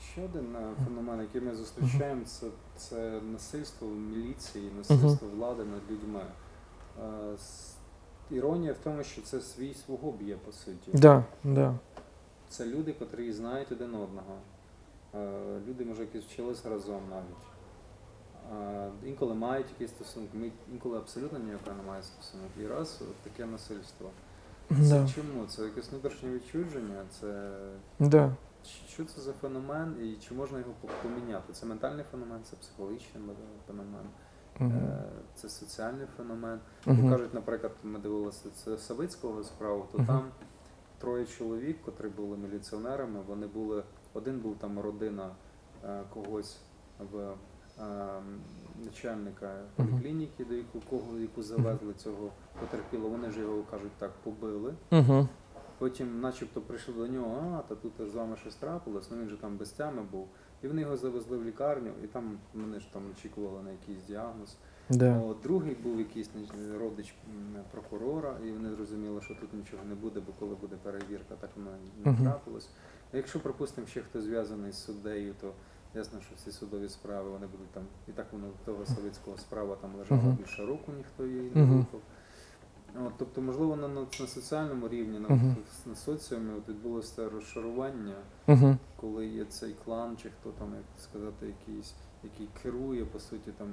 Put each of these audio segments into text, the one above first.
Ще один е, феномен, який ми зустрічаємо, це, це насильство міліції, насильство влади над людьми. Е, Іронія в тому, що це свій свого б'є, по суті. Да, да. Це люди, котрі знають один одного. Е, Люди, може, які вчилися разом навіть. Інколи мають якісь стосунки, ми інколи абсолютно ніякого немає стосунок. І раз от таке насильство. Це Да, чому? Це якесь внутрішнє відчудження, це да. Що це за феномен і чи можна його поміняти? Це ментальний феномен, це психологічний феномен, е, це соціальний феномен. Мгм. Кажуть, наприклад, ми дивилися це Савицького справу, то Мгм. там троє чоловік, котрі були міліціонерами, вони були, один був там родина е, когось в е, начальника поліклініки, до яку, кого, яку завезли цього потерпілого, вони ж його кажуть так, побили. Потім, начебто, прийшли до нього, а, та тут з вами щось трапилось, ну він же там без тями був. І вони його завезли в лікарню, і там вони ж там очікували на якийсь діагноз. Да. От, другий був якийсь родич прокурора, і вони зрозуміли, що тут нічого не буде, бо коли буде перевірка, так воно не Мгм. трапилось. А якщо, припустимо, ще хтось зв'язаний з суддею, то ясно, що всі судові справи вони будуть там, і так воно того Савицького справа там лежала Мгм. більше року, ніхто її не рухав. От, тобто, можливо, на, на, на соціальному рівні, на, Мгм. на соціумі от відбулося це розшарування, Мгм. коли є цей клан, чи хто там, як сказати, якийсь, який керує, по суті, там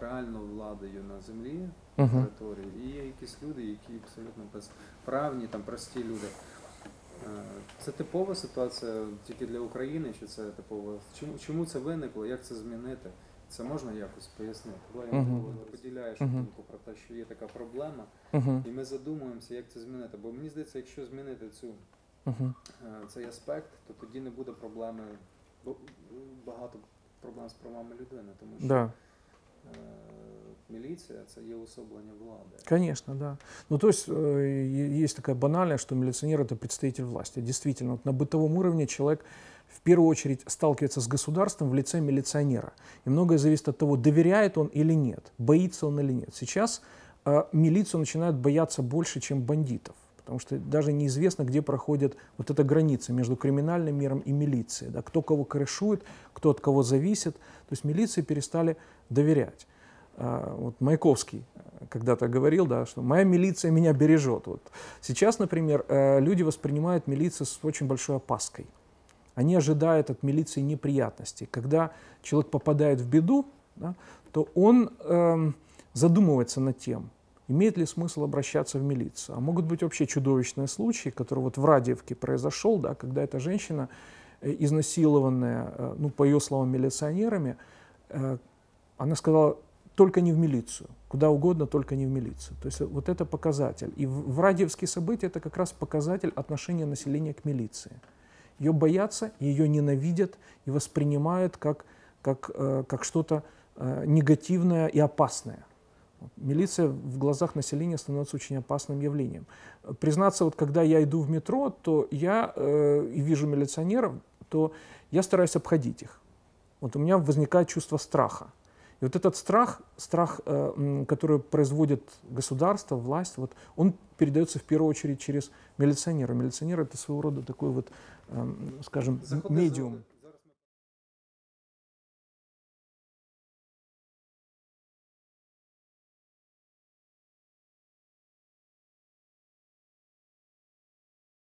реально владою на землі, на Мгм. території, і є якісь люди, які абсолютно безправні, там прості люди. Е, Це типова ситуація тільки для України, чи це типово? Чому, чому це виникло? Як це змінити? Це можна якось пояснити? Бо я Мгм. можливо, поділяєш Мгм. думку про те, що є така проблема, Мгм. і ми задумуємося, як це змінити. Бо мені здається, якщо змінити цю е, цей аспект, то тоді не буде проблеми, багато проблем з правами людини, тому що Да. е, міліція це є особлення влади. Конечно, да. Ну, то есть э, е- есть такая банальная, что милиционер это представитель власти. Действительно, вот на бытовом уровне человек в первую очередь сталкивается с государством в лице милиционера. И многое зависит от того, доверяет он или нет, боится он или нет. Сейчас э, милицию начинают бояться больше, чем бандитов. Потому что даже неизвестно, где проходит вот эта граница между криминальным миром и милицией. Да, кто кого крышует, кто от кого зависит. То есть милиции перестали доверять. А, вот Маяковский э, когда-то говорил, да, что моя милиция меня бережет. Вот. Сейчас, например, э, люди воспринимают милицию с очень большой опаской. Они ожидают от милиции неприятностей. Когда человек попадает в беду, да, то он эм, задумывается над тем, имеет ли смысл обращаться в милицию. А могут быть вообще чудовищные случаи, который вот в Радиевке произошел, да, когда эта женщина, э, изнасилованная, э, ну, по ее словам, милиционерами, э, она сказала, только не в милицию, куда угодно, только не в милицию. То есть вот это показатель. И в, радиевские события это как раз показатель отношения населения к милиции. Ее боятся, ее ненавидят и воспринимают как, как, как что-то негативное и опасное. Милиция в глазах населения становится очень опасным явлением. Э, Признаться, вот когда я иду в метро, то я э, и вижу милиционеров, то я стараюсь обходить их. Вот у меня возникает чувство страха. И вот этот страх, страх, э, который производит государство, власть, вот, он передается в первую очередь через милиционера. Милиционер это своего рода такой вот, эм, скажем, Заходи медиум.